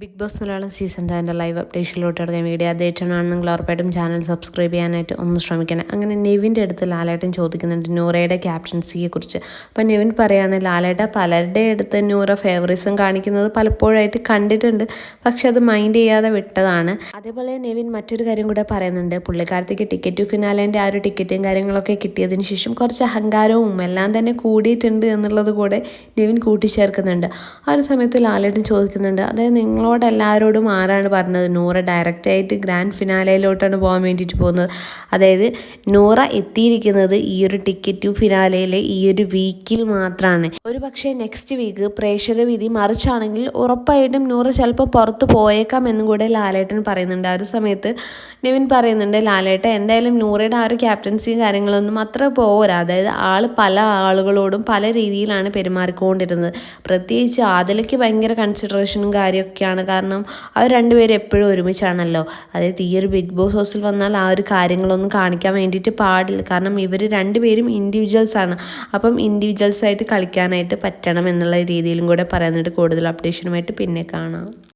Big boss Malayalam season ടെന്റെ live അപ്ഡേഷനിലോട്ട് ഇറങ്ങിയ വീഡിയോ ആദ്യമായിട്ടാണ് നിങ്ങൾ ഉറപ്പായിട്ടും ചാനൽ സബ്സ്ക്രൈബ് ചെയ്യാനായിട്ട് ഒന്ന് ശ്രമിക്കണം. അങ്ങനെ നെവിന്റെ അടുത്ത് ലാലേട്ടൻ ചോദിക്കുന്നുണ്ട് നൂറയുടെ ക്യാപ്റ്റൻസിയെ കുറിച്ച് അപ്പം നെവിൻ പറയുകയാണ് ലാലേട്ട പലരുടെ അടുത്ത് നൂറ ഫേവറിസം കാണിക്കുന്നത് പലപ്പോഴായിട്ട് കണ്ടിട്ടുണ്ട്. പക്ഷെ അത് മൈൻഡ് ചെയ്യാതെ വിട്ടതാണ്. അതേപോലെ നെവിൻ മറ്റൊരു കാര്യം കൂടെ പറയുന്നുണ്ട്. പുള്ളിക്കാലത്തേക്ക് ടിക്കറ്റ് ഫിനാലേന്റെ ആ ഒരു ടിക്കറ്റും കാര്യങ്ങളൊക്കെ കിട്ടിയതിന് ശേഷം കുറച്ച് അഹങ്കാരവും എല്ലാം തന്നെ കൂടിയിട്ടുണ്ട് എന്നുള്ളത് കൂടെ നെവിൻ കൂട്ടിച്ചേർക്കുന്നുണ്ട്. ആ ഒരു സമയത്ത് ലാലേട്ടൻ ചോദിക്കുന്നുണ്ട് അതായത് നിങ്ങളോട് എല്ലാവരോടും ആരാണ് പറഞ്ഞത്? നൂറ ഡയറക്റ്റായിട്ട് ഗ്രാൻഡ് ഫിനാലയിലോട്ടാണ് പോകാൻ വേണ്ടിയിട്ട് പോകുന്നത്. അതായത് നൂറ എത്തിയിരിക്കുന്നത് ഈ ഒരു ടിക്കറ്റ് ഫിനാലയിലെ ഈ ഒരു വീക്കിൽ മാത്രമാണ് ഒരു പക്ഷേ നെക്സ്റ്റ് വീക്ക് പ്രേക്ഷക വിധി മറിച്ചാണെങ്കിൽ ഉറപ്പായിട്ടും നൂറ ചിലപ്പോൾ പുറത്ത് പോയേക്കാം എന്നും കൂടെ ലാലേട്ടൻ പറയുന്നുണ്ട്. ആ ഒരു സമയത്ത് നിവിൻ പറയുന്നുണ്ട് ലാലേട്ട എന്തായാലും നൂറയുടെ ആ ഒരു ക്യാപ്റ്റൻസിയും കാര്യങ്ങളൊന്നും അത്ര പോരാ. അതായത് ആൾ പല ആളുകളോടും പല രീതിയിലാണ് പെരുമാറിക്കൊണ്ടിരുന്നത്. പ്രത്യേകിച്ച് ആദിലയ്ക്ക് ഭയങ്കര കൺസിഡറേഷനും കാര്യമൊക്കെയാണ് കാരണം അവർ രണ്ടുപേരും എപ്പോഴും ഒരുമിച്ചാണല്ലോ. അതായത് ഈ ഒരു ബിഗ് ബോസ് ഹൗസിൽ വന്നാൽ ആ ഒരു കാര്യങ്ങളൊന്നും കാണിക്കാൻ വേണ്ടിയിട്ട് പാടില്ല. കാരണം ഇവർ രണ്ടുപേരും ഇൻഡിവിജ്വൽസ് ആണ്. അപ്പം ഇൻഡിവിജ്വൽസ് ആയിട്ട് കളിക്കാനായിട്ട് പറ്റണം എന്നുള്ള രീതിയിലും കൂടെ പറയുന്നുണ്ട്. കൂടുതൽ അപ്ഡേഷനുമായിട്ട് പിന്നെ കാണാം.